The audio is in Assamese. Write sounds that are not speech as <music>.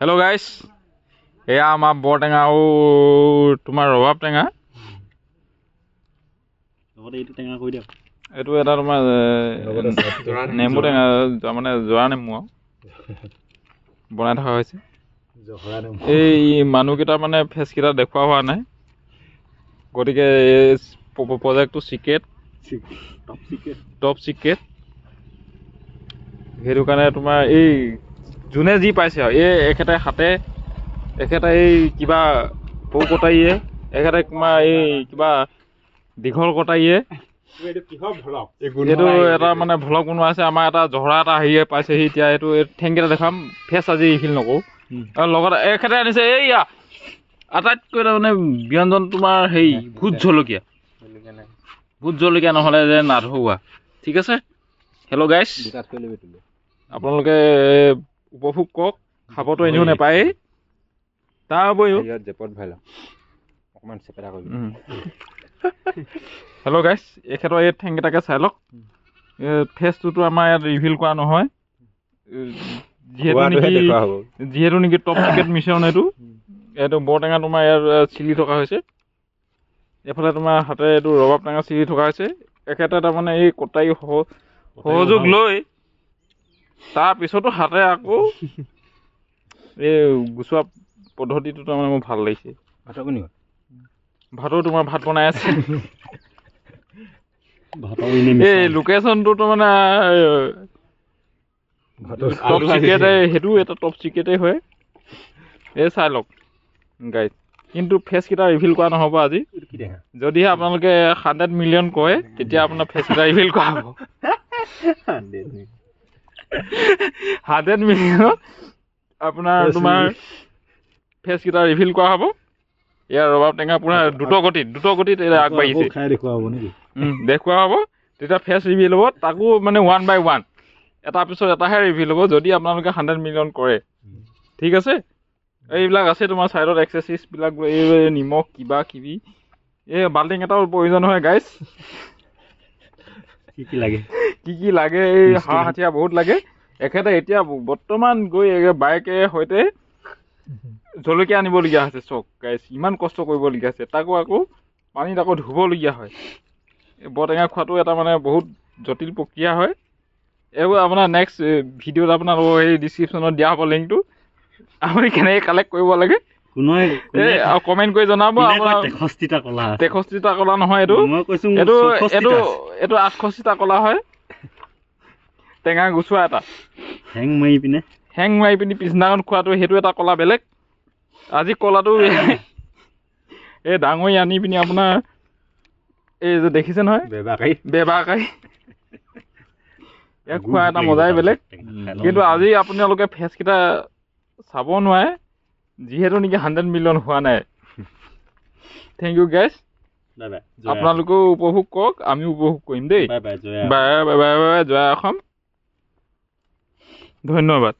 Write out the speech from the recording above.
হেল্ল' গাইছ এয়া আমাৰ বৰটেঙা আৰু তোমাৰ ৰবাব টেঙা এইটো টেঙা কৰি দিয়ক এইটো এটা তোমাৰ নেমু টেঙা মানে জৰা নেমু আৰু বনাই থকা হৈছে এই মানুহকেইটা মানে ফেচকেইটা দেখুওৱা হোৱা নাই গতিকে এই প্ৰজেক্টটো secret top secret top secret সেইটো কাৰণে তোমাৰ এই যোনে যি পাইছে আৰু এই এখেতে হাতে এখেতে এই কিবা পৌ কটাৰীয়ে এখেতে তোমাৰ এই কিবা দীঘল কটাৰীয়ে এইটো ভলক এটা মানে ভ্লগ বনোৱা আছে আমাৰ এটা জহৰা এটা হেৰিয়ে পাইছেহি এতিয়া এইটো এই ঠেংকেইটা দেখাম ফেচ আজি এইখিনি নকৰোঁ। আৰু লগত এখেতে আনিছে এইয়া আটাইতকৈ তাৰমানে ব্যঞ্জন তোমাৰ হেৰি ভোট জলকীয়া। ভোট জলকীয়া নহ'লে যে নাধৰোৱা ঠিক আছে? হেল্ল' গাইছ আপোনালোকে উপভোগ কৰক খাবতো এনেও নাপায়েই। তাৰ উপৰিও জেপত ভাল। অকণমান চেপেটা কৰিবি হেল্ল' গাইছ এখেতৰ এই ঠেংকেইটাকে চাই লওক। ফেচটোতো আমাৰ ইয়াত ৰিভিল কৰা নহয়। যিহেতু নেকি যিহেতু নেকি টপ চিকেট মিশ্ৰণ এইটো। এইটো বৰটেঙা তোমাৰ ইয়াত চিলি থকা হৈছে। এইফালে তোমাৰ হাতে এইটো ৰবাব টেঙা চিলি থকা হৈছে। এখেতে তাৰমানে এই কটাৰী সহ- সহযোগ লৈ তাৰপিছতো হাতে আকৌ <laughs> এই গুচোৱা পদ্ধতিটো তাৰমানে মোৰ ভাল লাগিছে। ভাতৰ কোনি ভাতো তোমাৰ ভাত বনাই আছে। <laughs> এই লোকেশ্যনটো তাৰমানে টপ চিক্ৰেটে সেইটো এটা টপ চিক্ৰেটেই হয়। এই চাই লওক গাইড কিন্তু ফেচকেইটা ৰিভিল কৰা নহ'ব আজি। যদিহে আপোনালোকে হাণ্ড্ৰেড মিলিয়ন কয় তেতিয়া আপোনাৰ ফেচকেইটা ৰিভিল কৰা হ'ব। হাণ্ড্ৰেড মিলিয়নত আপোনাৰ তোমাৰ. ফেচকেইটা ৰিভিল কৰা হ'ব। ইয়াৰ ৰবাব টেঙা আপোনাৰ দ্ৰুত গতিত দ্ৰুত গতিত এতিয়া আগবাঢ়িছে। দেখুওৱা হ'ব দেখুওৱা তেতিয়া ফেচ ৰিভিল হ'ব তাকো মানে ওৱান বাই ওৱান এটাৰ পিছত এটাহে ৰিভিল হ'ব যদি আপোনালোকে হাণ্ড্ৰেড মিলিয়ন কৰে। ঠিক আছে? এইবিলাক আছে তোমাৰ ছাইডত এক্সাৰচাইজবিলাক এই নিমখ কিবা কিবি। এই বাল্টিং এটাও প্ৰয়োজন হয় গাইজ কি কি লাগে? কি কি লাগে এই সা হাতীয়া বহুত লাগে। এখেতে এতিয়া বৰ্তমান গৈ বাইকে সৈতে জলকীয়া আনিবলগীয়া হৈছে চক। গাইজ ইমান কষ্ট কৰিবলগীয়া হৈছে। তাকো আকৌ পানীত আকৌ ধুবলগীয়া হয়। বৰটেঙা খোৱাটো এটা মানে বহুত জটিল প্ৰক্ৰিয়া হয়। এইবোৰ আপোনাৰ নেক্সট ভিডিঅ'ত আপোনালোকক এই ডিছক্ৰিপশ্যনত দিয়া হ'ব লিংকটো আপুনি কেনেকৈ কালেক্ট কৰিব লাগে? কমেণ্ট কৰি জনাব। আপোনাৰ তেষষ্ঠিটা কলা। আছে তেষষ্ঠিটা কলা নহয় এইটো। এইটো এইটো আঠষষ্ঠিটা কলা হয়। টেঙা গুচোৱা এটা। হেং মাৰি পিনে। হেং মাৰি পিনি পিছদিনাখন খোৱাটো সেইটো এটা কলা বেলেগ। আজি কলাটো এই ডাঙৰি আনি পিনি আপোনাৰ এই যে দেখিছে নহয়? বেবাকাৰী। বেবাকাই ইয়াক খোৱা এটা মজাই বেলেগ। কিন্তু আজি আপোনালোকে ফেচকেইটা চাব নোৱাৰে যিহেতু নেকি হাণ্ড্ৰেড মিলিয়ন হোৱা নাই। থেংক ইউ গেছ আপোনালোকেও উপভোগ কৰক আমিও উপভোগ কৰিম দেই। বাই বাই বাই বাই জয় অসম। ধন্যবাদ।